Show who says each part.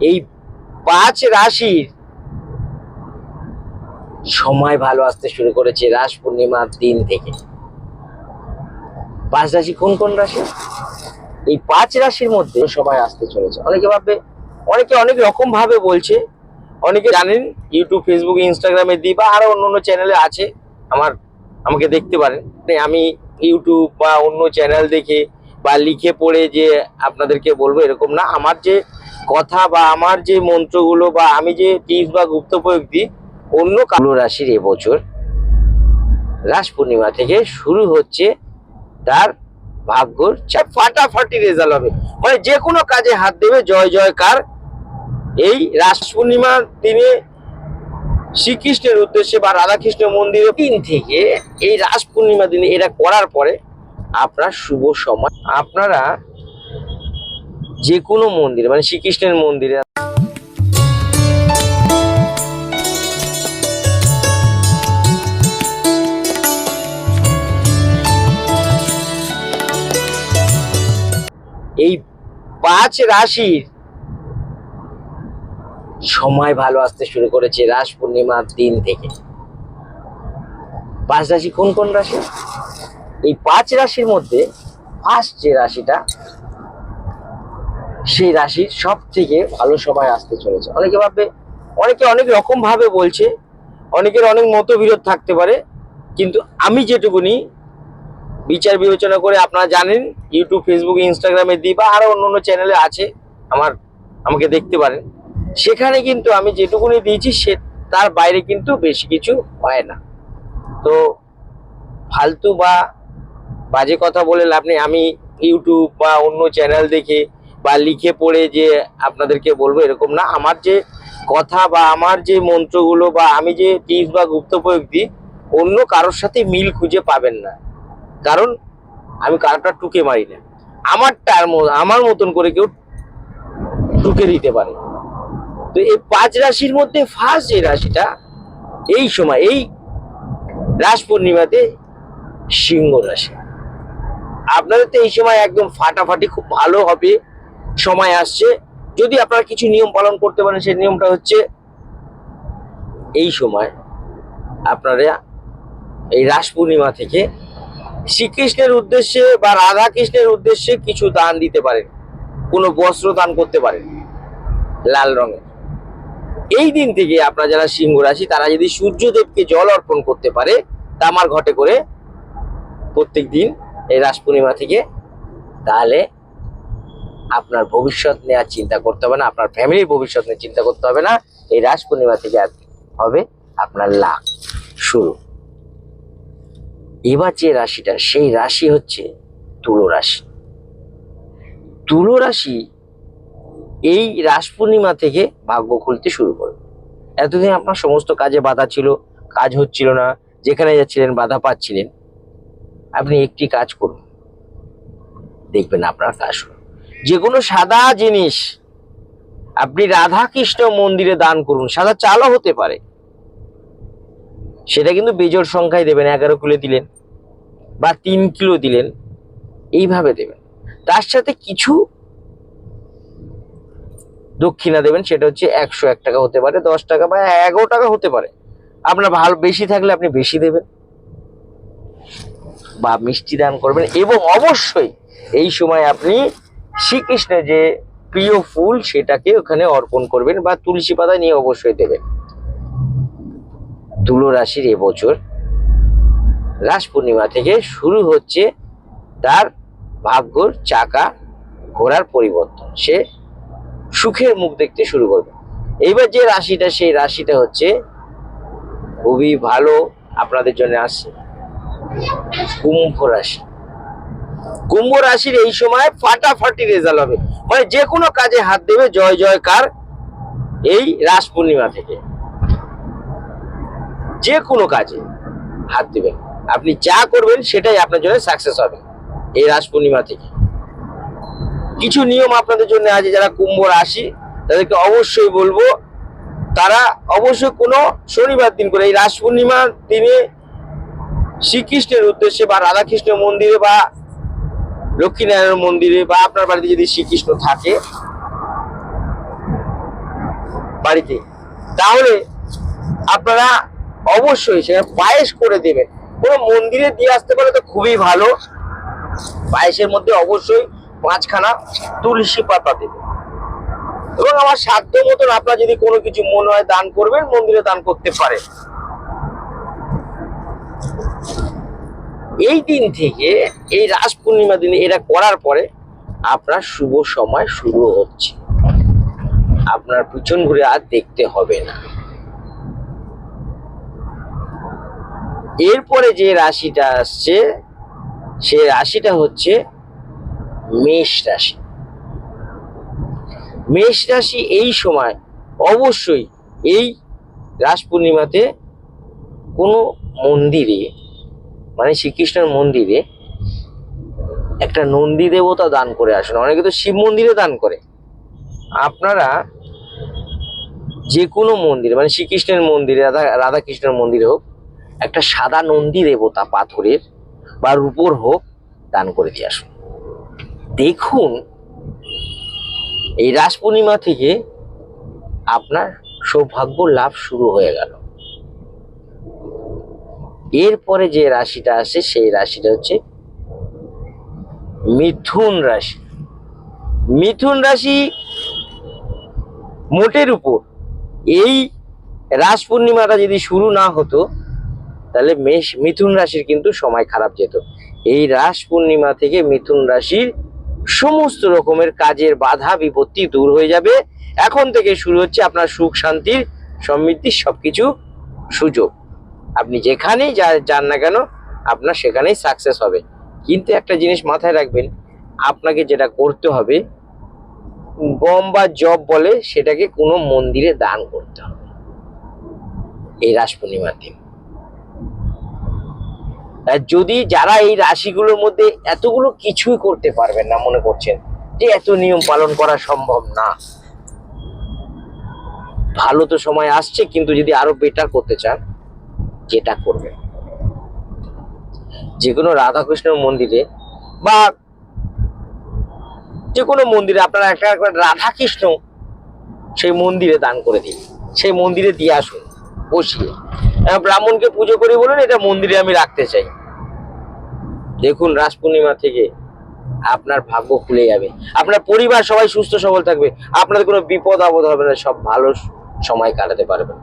Speaker 1: এই পাঁচ রাশির সময় ভালো আসতে শুরু করেছে রাস পূর্ণিমার দিন থেকে। পাঁচ রাশি কোন কোন রাশি? এই পাঁচ রাশির মধ্যে সময় আসতে চলেছে। অনেকে ভাববে, অনেকে অনেক রকম ভাবে বলছে। অনেকে জানেন ইউটিউব ফেসবুক ইনস্টাগ্রামে দিই বা আরও অন্য অন্য চ্যানেলে আছে। আমার, আমাকে দেখতে পারেন। আমি ইউটিউব বা অন্য চ্যানেল দেখে বা লিখে পড়ে যে আপনাদেরকে বলব এরকম না। আমার যে কথা বা আমার যে মন্ত্রগুলো বা আমি যে টিপস বা গুপ্ত প্রয়োগ দিই অন্য কালো রাশির এবছর রাস পূর্ণিমা থেকে শুরু হচ্ছে তার ভাগ্যর ফাটাফাটি রেজাল্ট হবে। মানে যে কোনো কাজে হাত দেবে, জয় জয়কার। এই রাস পূর্ণিমার দিনে শ্রীকৃষ্ণের উদ্দেশ্যে বা রাধাকৃষ্ণ মন্দিরের দিন থেকে এই রাস পূর্ণিমা দিনে এটা করার পরে আপনার শুভ সময়। আপনারা যে কোনো মন্দিরে মানে শ্রীকৃষ্ণের মন্দিরে। এই পাঁচ রাশির সময় ভালো আসতে শুরু করেছে রাস পূর্ণিমার দিন থেকে। পাঁচ রাশি কোন কোন রাশি? এই পাঁচ রাশির মধ্যে ফার্স্ট যে রাশিটা সেই রাশির সব থেকে ভালো সময় আসতে চলেছে। অনেকে ভাববে, অনেকে অনেক রকম ভাবে বলছে, অনেকের অনেক মতবিরোধ থাকতে পারে, কিন্তু আমি যেটুকুনি বিচার বিবেচনা করে আপনারা জানেন ইউটিউব ফেসবুক ইনস্টাগ্রামে দিই বা আরও অন্য অন্য চ্যানেলে আছে, আমার, আমাকে দেখতে পারেন। সেখানে কিন্তু আমি যেটুকুনি দিয়েছি, সে তার বাইরে কিন্তু বেশি কিছু হয় না। তো ফালতু বা বাজে কথা বলে লাভ নেই। আমি ইউটিউব বা অন্য চ্যানেল দেখে বা লিখে পড়ে যে আপনাদেরকে বলব এরকম না। আমার যে কথা বা আমার যে মন্ত্রগুলো বা আমি যে টিপস বা গুপ্ত প্রয়োগ দিই অন্য কারোর সাথে মিল খুঁজে পাবেন না। কারণ আমি কারোটা টুকে মারি না। আমারটার ম- আমার মতন করে কেউ টুকে দিতে পারে তো এই পাঁচ রাশির মধ্যে ফার্স্ট যে রাশিটা, এই সময়, এই রাস পূর্ণিমাতে সিংহ রাশি। আপনাদের তো এই সময় একদম ফাটাফাটি খুব ভালো হবে। সময় আসছে। যদি আপনারা কিছু নিয়ম পালন করতে পারেন, সেই নিয়মটা হচ্ছে এই সময় আপনারা এই রাস পূর্ণিমা থেকে শ্রীকৃষ্ণের উদ্দেশ্যে বা রাধা কৃষ্ণের উদ্দেশ্যে কিছু দান দিতে পারেন। কোনো বস্ত্র দান করতে পারেন লাল রঙের। এই দিন থেকে আপনারা যারা সিংহ রাশি, তারা যদি সূর্যদেবকে জল অর্পণ করতে পারে, তামার ঘটে করে প্রত্যেক দিন এই রাস পূর্ণিমা থেকে, তাহলে আপনার ভবিষ্যৎ নেওয়ার চিন্তা করতে হবে না, আপনার ফ্যামিলির ভবিষ্যৎ নিয়ে চিন্তা করতে হবে না। এই রাস পূর্ণিমা থেকে হবে আপনার লাভ। শুরু। এবার যে রাশিটা, সেই রাশি হচ্ছে তুলো রাশি। তুলো রাশি এই রাস পূর্ণিমা থেকে ভাগ্য খুলতে শুরু করবে এতদিন আপনার সমস্ত কাজে বাধা ছিল, কাজ হচ্ছিল না, যেখানে যাচ্ছিলেন বাধা পাচ্ছিলেন। আপনি একটি কাজ করুন। দেখবেন আপনার কাজ হলো। যে কোনো সাদা জিনিস, আপনি রাধা কৃষ্ণ মন্দিরে দান করুন, সাদা চালও হতে পারে। সেটা কিন্তু বেজোর সংখ্যায় দেবেন, এগারো কিলো দিলেন বা তিন কিলো দিলেন, এইভাবে দেবেন। তার সাথে কিছু দক্ষিণা দেবেন, সেটা হচ্ছে একশো এক টাকা হতে পারে, দশ টাকা বা এগারো টাকা হতে পারে। আপনার ভালো বেশি থাকলে আপনি বেশি দেবেন। বা মিষ্টি দান করবেন এবং অবশ্যই এই সময় আপনি শ্রীকৃষ্ণের যে প্রিয় ফুল সেটাকে ওখানে অর্পণ করবেন বা তুলসী পাতা নিয়ে অবশ্যই দেবেন। তুলো রাশির এবছর রাস পূর্ণিমা থেকে শুরু হচ্ছে তার ভাগ্যর চাকা ঘোরার পরিবর্তন। সে সুখের মুখ দেখতে শুরু করবে। এইবার যে রাশিটা, সেই রাশিটা হচ্ছে খুবই ভালো। আপনাদের জন্য আসছে। কুম্ভ রাশি। কুম্ভ রাশির এই সময় ফাটাফাটি রেজাল্ট হবে। মানে যে কোনো কাজে হাত দেবে জয় জয়কার এই রাস পূর্ণিমা থেকে। যে কোনো কাজে হাত দিবেন। আপনি যা করবেন সেটাই আপনার জন্য সাকসেস হবে এই রাস পূর্ণিমা থেকে। কিছু নিয়ম আপনাদের জন্য আছে যারা কুম্ভ রাশি, তাদেরকে অবশ্যই বলব, তারা অবশ্যই কোনো শনিবার দিন করে এই রাস পূর্ণিমার দিনে শ্রীকৃষ্ণের উদ্দেশ্যে বা রাধাকৃষ্ণ মন্দিরে বা লক্ষ্মীনারায়ণ মন্দিরে বা আপনার বাড়িতে যদি শ্রীকৃষ্ণ থাকে বাড়িতে, তাহলে আপনারা অবশ্যই সেখানে পায়েস করে দেবেন। কোনো মন্দিরে দিয়ে আসতে পারে তো খুবই ভালো। পায়েসের মধ্যে অবশ্যই পাঁচখানা তুলসী পাতা দেবেন। এবং আমার সাধ্য মতন আপনার যদি কোনো কিছু মনে হয় দান করবেন, মন্দিরে দান করতে পারেন। এই দিন থেকে, এই রাস পূর্ণিমা দিনে, এটা করার পরে আপনার শুভ সময় শুরু হচ্ছে। আপনার পিছন ঘুরে আর দেখতে হবে না। এরপরে যে রাশিটা আসছে, সে রাশিটা হচ্ছে মেষ রাশি। মেষ রাশি এই সময় অবশ্যই এই রাস পূর্ণিমাতে কোনো মন্দিরে মানে শ্রীকৃষ্ণের মন্দিরে একটা নন্দী দেবতা দান করে আসুন। অনেকে তো শিব মন্দিরে দান করে। আপনারা যে কোনো মন্দিরে মানে শ্রীকৃষ্ণের মন্দিরে, রাধা, রাধাকৃষ্ণের মন্দিরে হোক, একটা সাদা নন্দী দেবতা পাথরের বা রূপোর হোক দান করে দিয়ে আসুন। দেখুন, এই রাস পূর্ণিমা থেকে আপনার সৌভাগ্য লাভ শুরু হয়ে গেল। এরপরে যে রাশিটা আসে, সেই রাশিটা হচ্ছে মিথুন রাশি। মিথুন রাশি মোটের উপর। এই রাস পূর্ণিমাটা যদি শুরু না হতো, তাহলে মেষ, মিথুন রাশির কিন্তু সময় খারাপ যেত। এই রাস পূর্ণিমা থেকে মিথুন রাশির সমস্ত রকমের কাজের বাধা, বিপত্তি দূর হয়ে যাবে। এখন থেকে শুরু হচ্ছে আপনার সুখ, শান্তির সমৃদ্ধির সবকিছু সুযোগ। আপনি যেখানেই যান না কেন, আপনার সেখানেই সাকসেস হবে। কিন্তু একটা জিনিস মাথায় রাখবেন, আপনাকে যেটা করতে হবে, গম বা জব বলে সেটাকে কোনো মন্দিরে দান করতে হবে। এই রাস পূর্ণিমার দিন। যদি যারা এই রাশিগুলোর মধ্যে এতগুলো কিছুই করতে পারবেন না মনে করছেন, যে এত নিয়ম পালন করা সম্ভব না। ভালো তো সময় আসছে, কিন্তু যদি আরও বেটার করতে চান যেটা করবেন যে কোনো রাধাকৃষ্ণের মন্দিরে বা যে কোনো মন্দিরে আপনারা একটা রাধাকৃষ্ণ সেই মন্দিরে দান করে দিন। সেই মন্দিরে দিয়ে আসুন, বসিয়ে। ব্রাহ্মণকে পুজো করি বলুন, এটা মন্দিরে আমি রাখতে চাই। দেখুন, রাস পূর্ণিমা থেকে আপনার ভাগ্য খুলে যাবে। আপনার পরিবার সবাই সুস্থ সবল থাকবে। আপনাদের কোনো বিপদ আপদ হবে না, সব ভালো সময় কাটাতে পারবেন।